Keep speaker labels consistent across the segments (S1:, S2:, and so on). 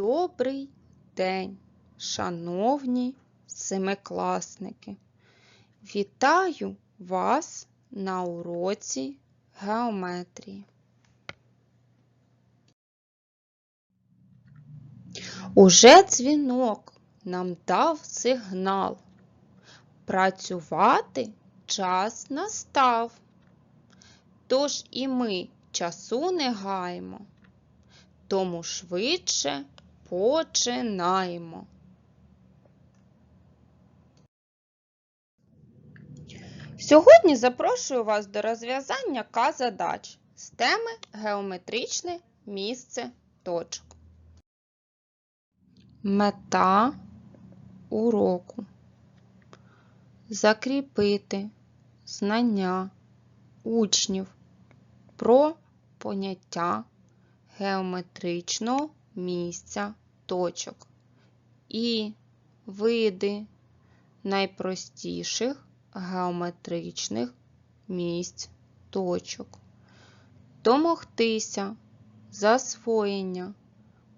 S1: Добрий день, шановні семикласники! Вітаю вас на уроці геометрії. Уже дзвінок нам дав сигнал. Працювати час настав. Тож і ми часу не гаємо, тому швидше починаємо. Сьогодні запрошую вас до розв'язання К-задач з теми Геометричне місце точок. Мета уроку. Закріпити знання учнів про поняття геометричного місця точок і види найпростіших геометричних місць точок, домогтися засвоєння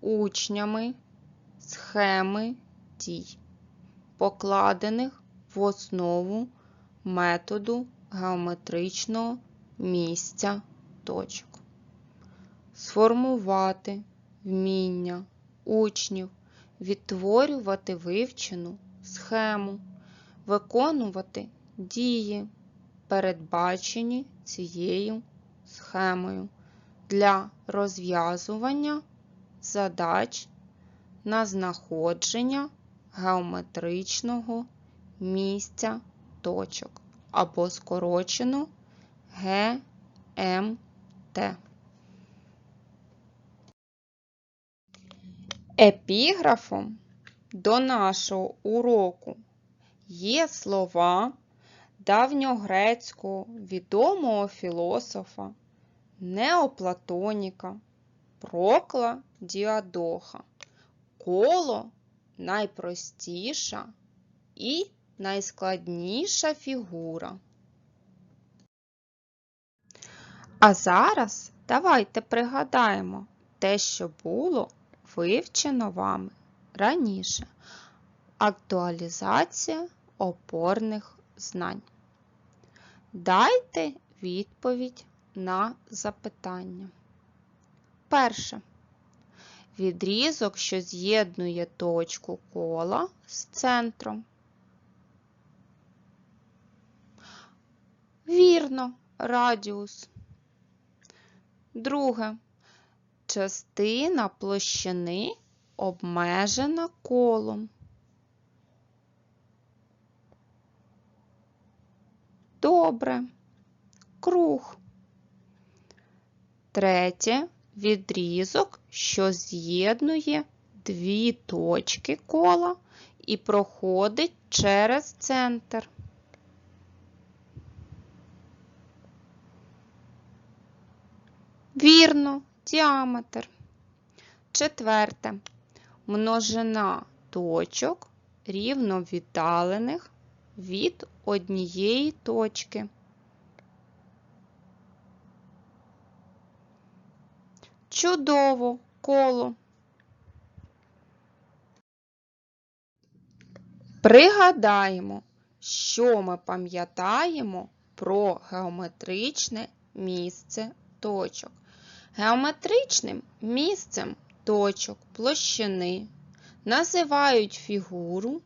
S1: учнями схеми дій, покладених в основу методу геометричного місця точок, сформувати вміння учнів відтворювати вивчену схему, виконувати дії, передбачені цією схемою для розв'язування задач на знаходження геометричного місця точок або скорочено ГМТ. Епіграфом до нашого уроку є слова давньогрецького відомого філософа Неоплатоніка Прокла Діадоха. Коло найпростіша і найскладніша фігура. А зараз давайте пригадаємо те, що було вивчено вами раніше. Актуалізація опорних знань. Дайте відповідь на запитання. Перше. Відрізок, що з'єднує точку кола з центром. Вірно, радіус. Друге. Частина площини обмежена колом. Добре. Круг. Третє відрізок, що з'єднує дві точки кола і проходить через центр. Вірно, діаметр. Четверте. Множина точок рівно віддалених від однієї точки. Чудово коло. Пригадаємо, що ми пам'ятаємо про геометричне місце точок. Геометричним місцем точок площини називають фігуру,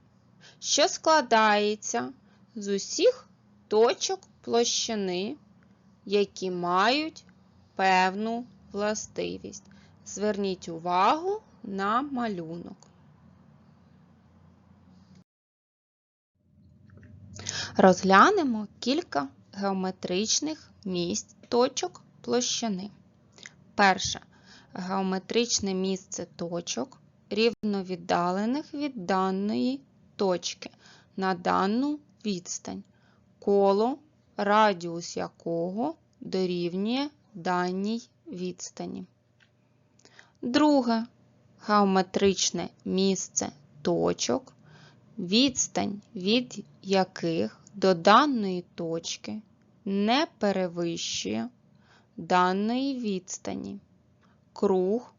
S1: що складається з усіх точок площини, які мають певну властивість. Зверніть увагу на малюнок. Розглянемо кілька геометричних місць точок площини. Перше. Геометричне місце точок, рівно віддалених від даної точки на дану відстань, коло, радіус якого дорівнює даній відстані. Друге геометричне місце точок, відстань від яких до даної точки не перевищує даної відстані. Круг,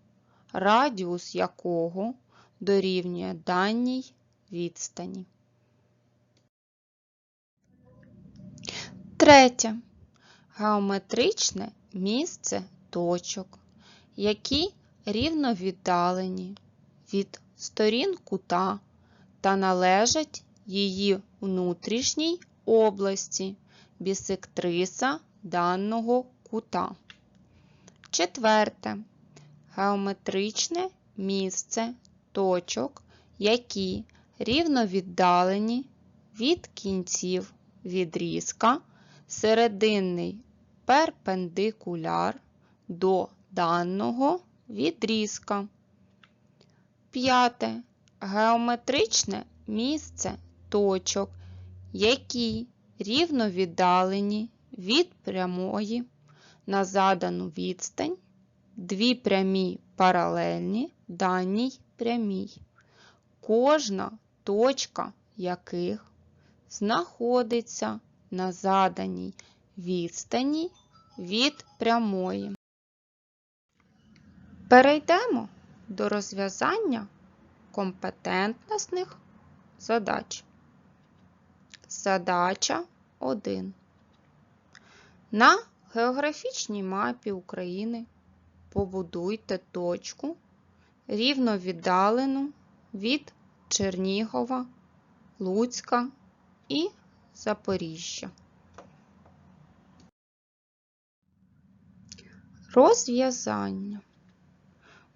S1: радіус якого дорівнює даній відстані. Третє. Геометричне місце точок, які рівно віддалені від сторін кута та належать її внутрішній області бісектриса даного кута. Четверте. Геометричне місце точок, які рівно віддалені від кінців відрізка, серединний перпендикуляр до даного відрізка. П'яте. Геометричне місце точок, які рівно віддалені від прямої на задану відстань, дві прямі паралельні даній прямій, кожна точка яких знаходиться на заданій відстані від прямої. Перейдемо до розв'язання компетентностних задач. Задача 1. На географічній мапі України побудуйте точку рівно віддалену від Чернігова, Луцька і Запоріжжя. Розв'язання.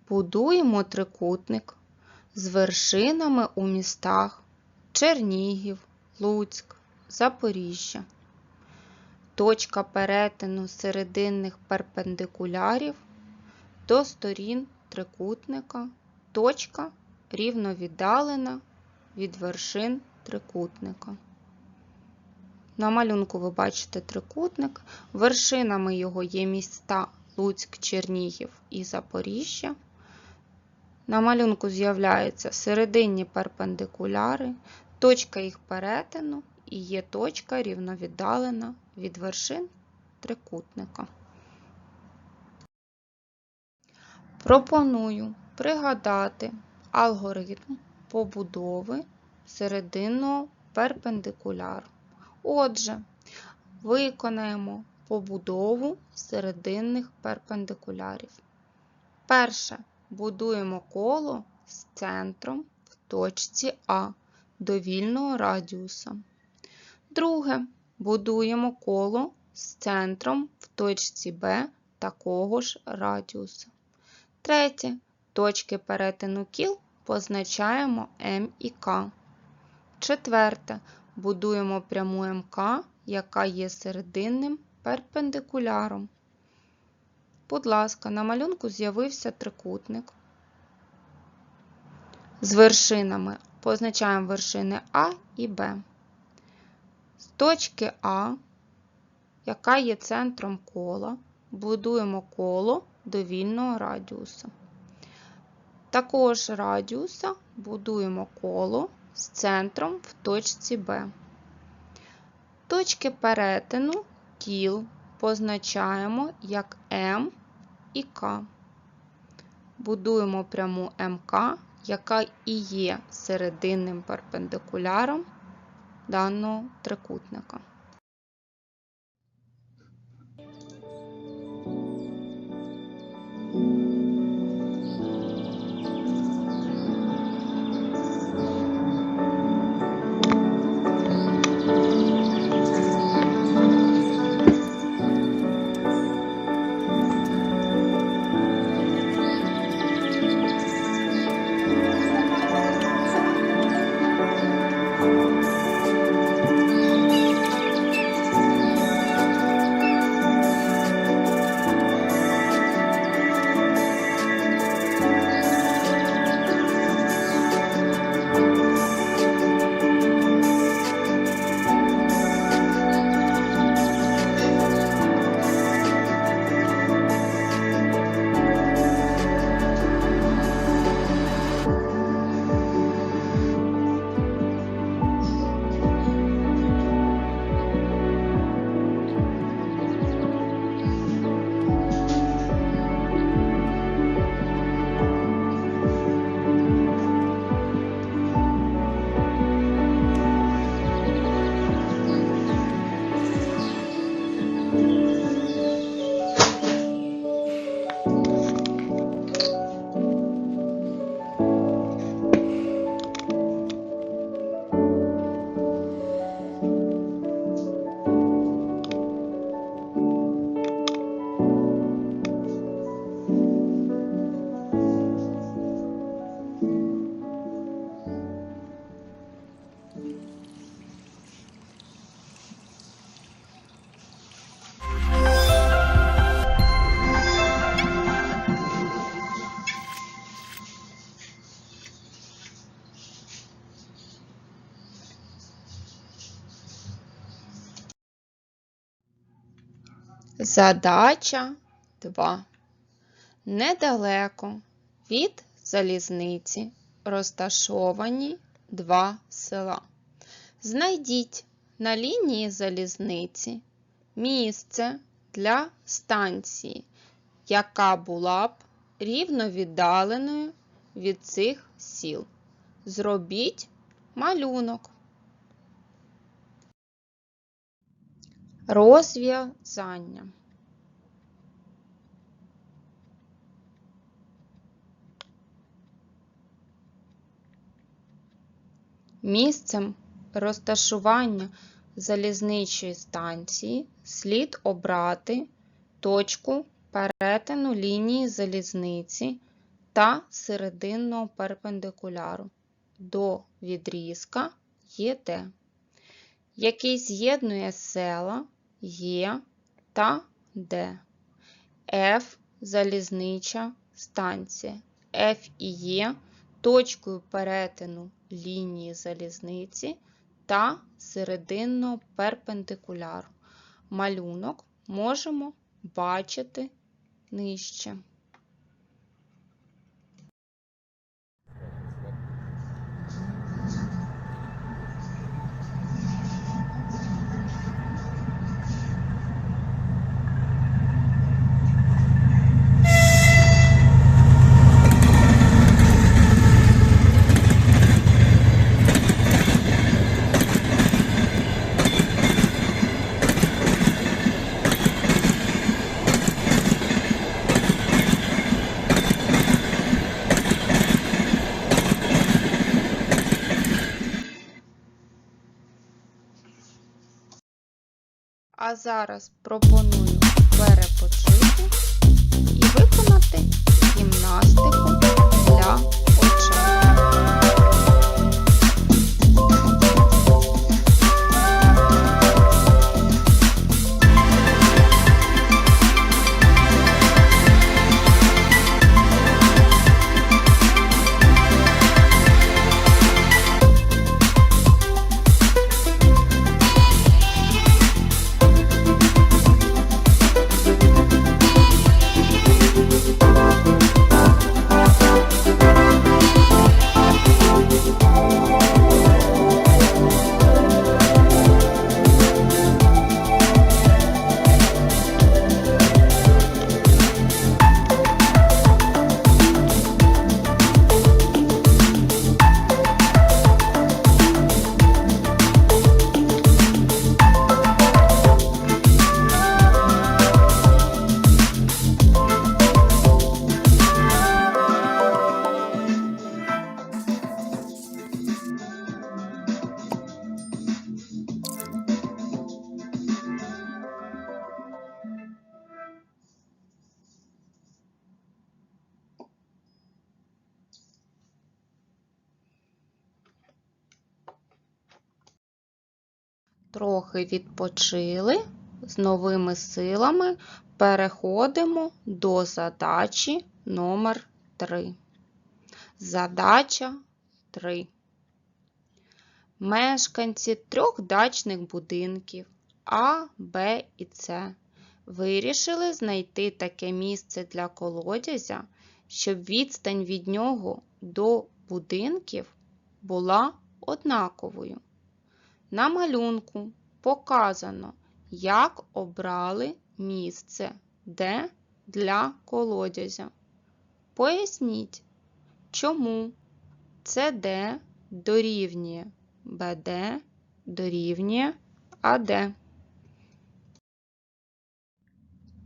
S1: Будуємо трикутник з вершинами у містах Чернігів, Луцьк, Запоріжжя. Точка перетину серединних перпендикулярів до сторін трикутника. Точка рівно віддалена від вершин трикутника. На малюнку ви бачите трикутник. Вершинами його є міста Луцьк, Чернігів і Запоріжжя. На малюнку з'являються серединні перпендикуляри, точка їх перетину і є точка рівновіддалена від вершин трикутника. Пропоную пригадати алгоритм побудови серединного перпендикуляру. Отже, виконаємо побудову серединних перпендикулярів. Перше. Будуємо коло з центром в точці А до вільного радіуса. Друге. Будуємо коло з центром в точці Б такого ж радіуса. Третє. Точки перетину кіл позначаємо М і К. Четверте. Будуємо пряму МК, яка є серединним перпендикуляром. Будь ласка, на малюнку з'явився трикутник. З вершинами позначаємо вершини А і Б. Точки А, яка є центром кола, будуємо коло до вільного радіуса. Такого ж радіуса будуємо коло з центром в точці Б. Точки перетину кіл позначаємо як М і К. Будуємо пряму МК, яка і є серединним перпендикуляром даного трикутника. Задача 2. Недалеко від залізниці розташовані два села. Знайдіть на лінії залізниці місце для станції, яка була б рівновіддаленою від цих сіл. Зробіть малюнок. Розв'язання. Місцем розташування залізничої станції слід обрати точку перетину лінії залізниці та серединного перпендикуляру до відрізка ЄД, який з'єднує села Є та Д. Ф залізнича станція. Ф і Є точкою перетину лінії залізниці та серединного перпендикуляру. Малюнок можемо бачити нижче. А зараз пропоную перепочити і виконати гімнастику Трохи відпочили, з новими силами переходимо до задачі номер 3. Задача 3. Мешканці трьох дачних будинків А, Б і С вирішили знайти таке місце для колодязя, щоб відстань від нього до будинків була однаковою. На малюнку показано, як обрали місце Д для колодязя. Поясніть, чому СД дорівнює БД дорівнює АД.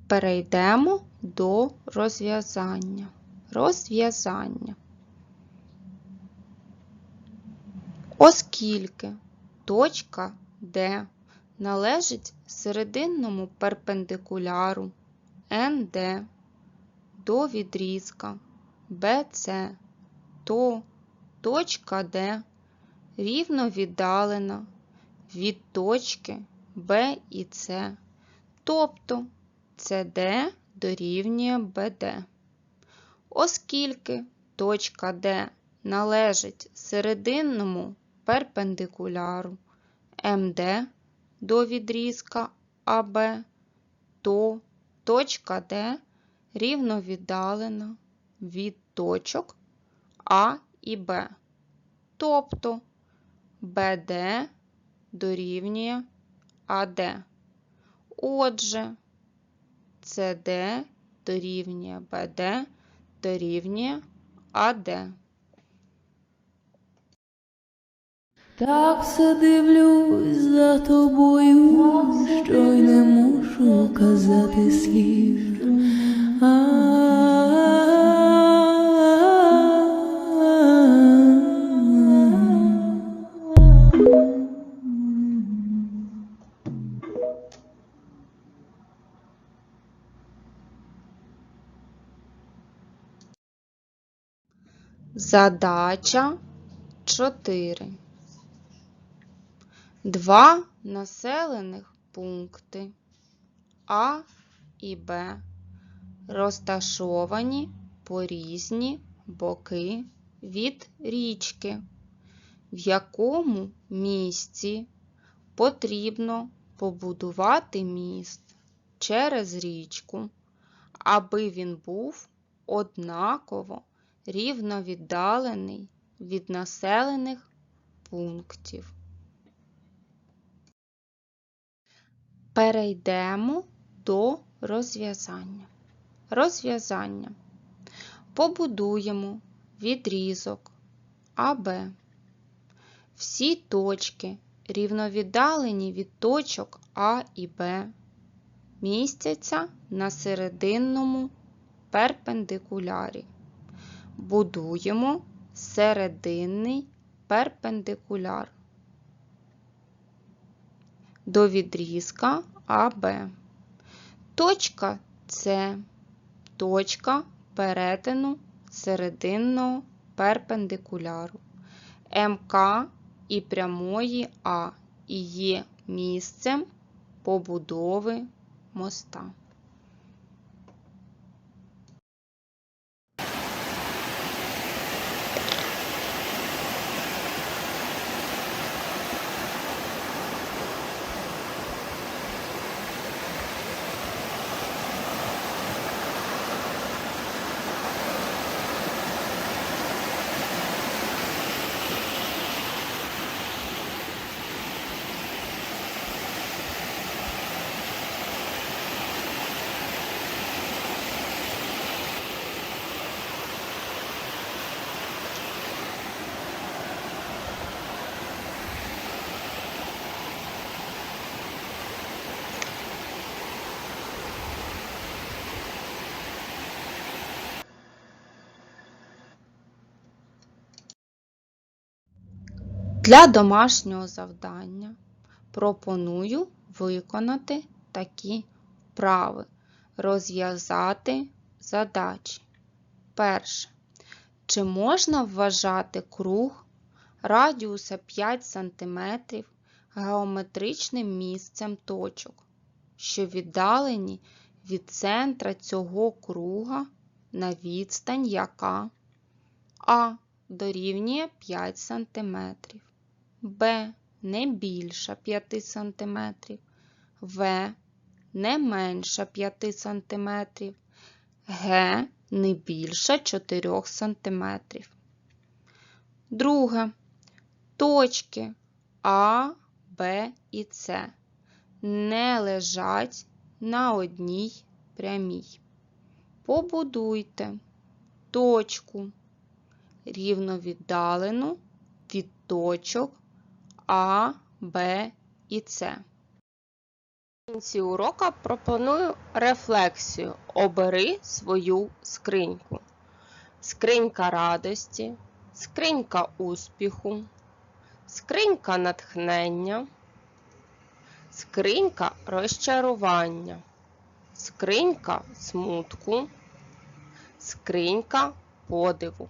S1: Перейдемо до розв'язання. Розв'язання. Оскільки точка Д належить серединному перпендикуляру НД до відрізка BC, то точка Д рівно віддалена від точки Б і С, тобто СД дорівнює БД. Оскільки точка Д належить серединному перпендикуляру МД до відрізка АБ, то точка Д рівно віддалена від точок А і Б. Тобто БД дорівнює АД. Отже, СД дорівнює БД дорівнює АД.
S2: Так все дивлюсь за тобою, що й не мушу казати слів.
S1: Задача 4. Два населених пункти А і Б розташовані по різні боки від річки, в якому місці потрібно побудувати міст через річку, аби він був однаково рівно віддалений від населених пунктів. Перейдемо до розв'язання. Розв'язання. Побудуємо відрізок АБ. Всі точки, рівновіддалені від точок А і Б, містяться на серединному перпендикулярі. Будуємо серединний перпендикуляр до відрізка АБ. Точка С точка перетину серединного перпендикуляру. МК і прямої А і є місцем побудови моста. Для домашнього завдання пропоную виконати такі вправи, розв'язати задачі. Перше. Чи можна вважати круг радіуса 5 см геометричним місцем точок, що віддалені від центра цього круга на відстань, яка А дорівнює 5 см, Б не більша 5 см, В не менша 5 см, Г не більша 4 см. Друге. Точки А, Б і С не лежать на одній прямій. Побудуйте точку рівно віддалену від точок А, Б і С. В кінці урока пропоную рефлексію. Обери свою скриньку. Скринька радості, скринька успіху, скринька натхнення, скринька розчарування, скринька смутку, скринька подиву.